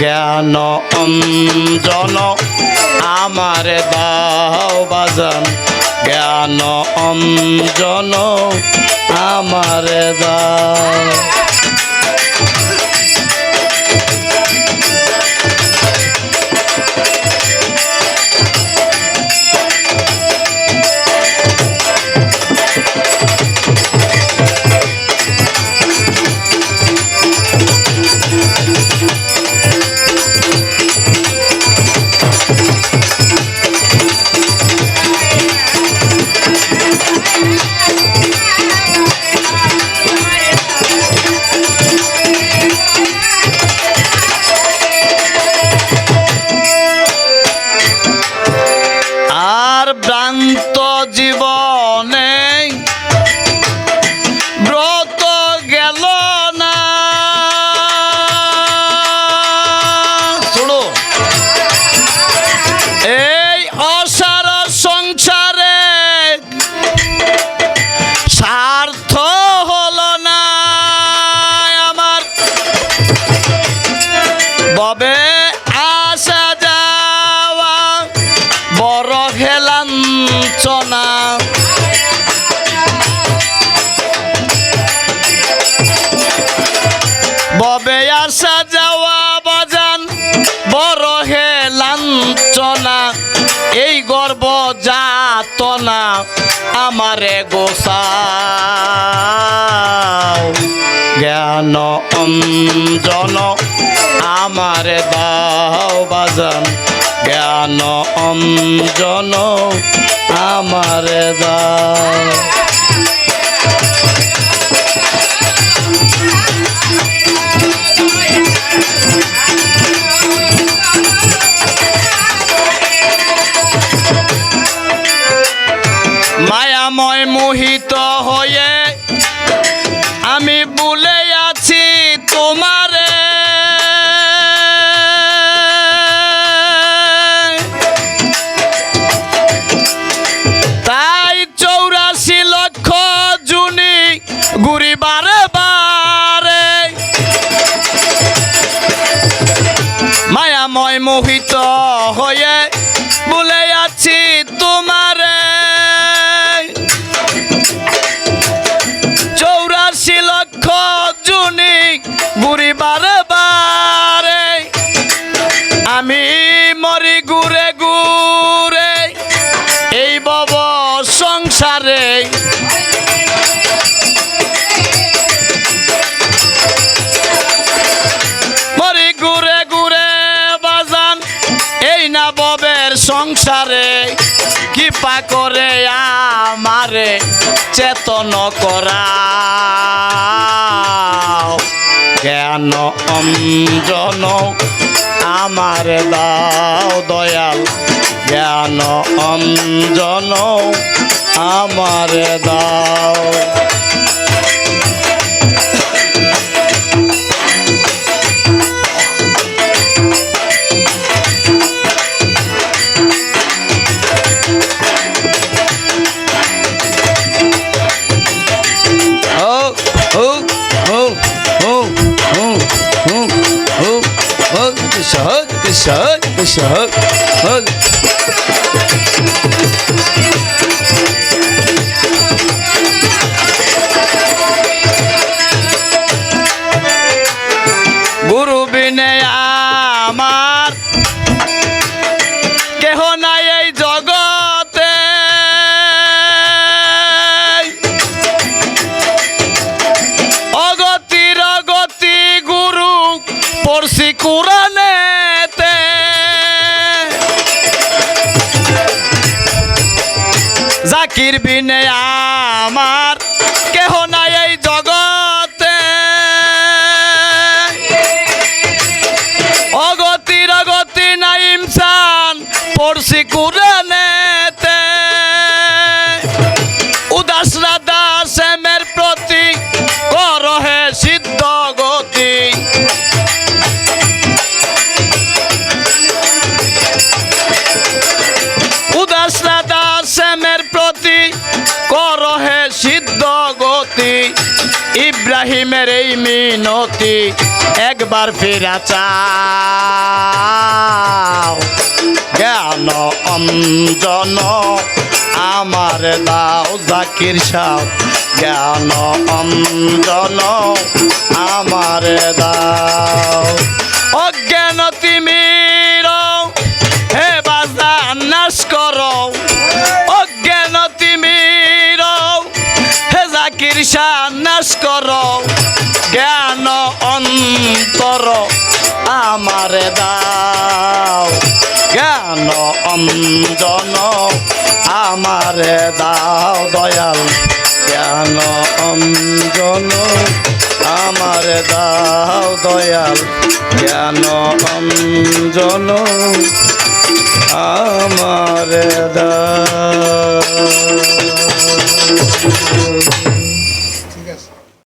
জ্ঞান অঞ্জন আমার দাও বাজান। জ্ঞান অঞ্জন আমার দাও। হেলাঞ্চনা ববে আসা যাওয়া বাজান বড় হেলাঞ্চনা এই গর্ব যাতনা আমারে গোসাও। জ্ঞান অঞ্জন আমার দাও বাজান। জ্ঞান অঞ্জন আমার দাও মোহিত হয়ে বলে আছি তোমারে। চৌরাশি লক্ষ জুনি বুড়ি বারে। আমি মরি সংসারে কি পা করে আমারে চেতন করা জ্ঞান অঞ্জন আমার দাও দয়াল। জ্ঞান অঞ্জন আমার দাও। Hak, kışa hak, kışa hak, hak. গুরু বিনে আমার কেহ নাই এই জগতে অগতির অগতি গুরু পড়ছি কুরানেতে জাকির বিনে আমার কেহ নাই এই জগতে। অগতির অগতি নাই ইমসান পড়ছি ইব্রাহিমের এই মিনতি একবার ফেরা চাও। জ্ঞান অঞ্জন আমার দাও, জাকির সাহ জ্ঞান অঞ্জন আমার দাও। শাহ নাশ করো, জ্ঞান অন্তর আমার দাও। জ্ঞান অঞ্জন আমার দাও, দয়াল। জ্ঞান অঞ্জন আমার দাও, দয়াল। জ্ঞান অঞ্জন আমার দাও।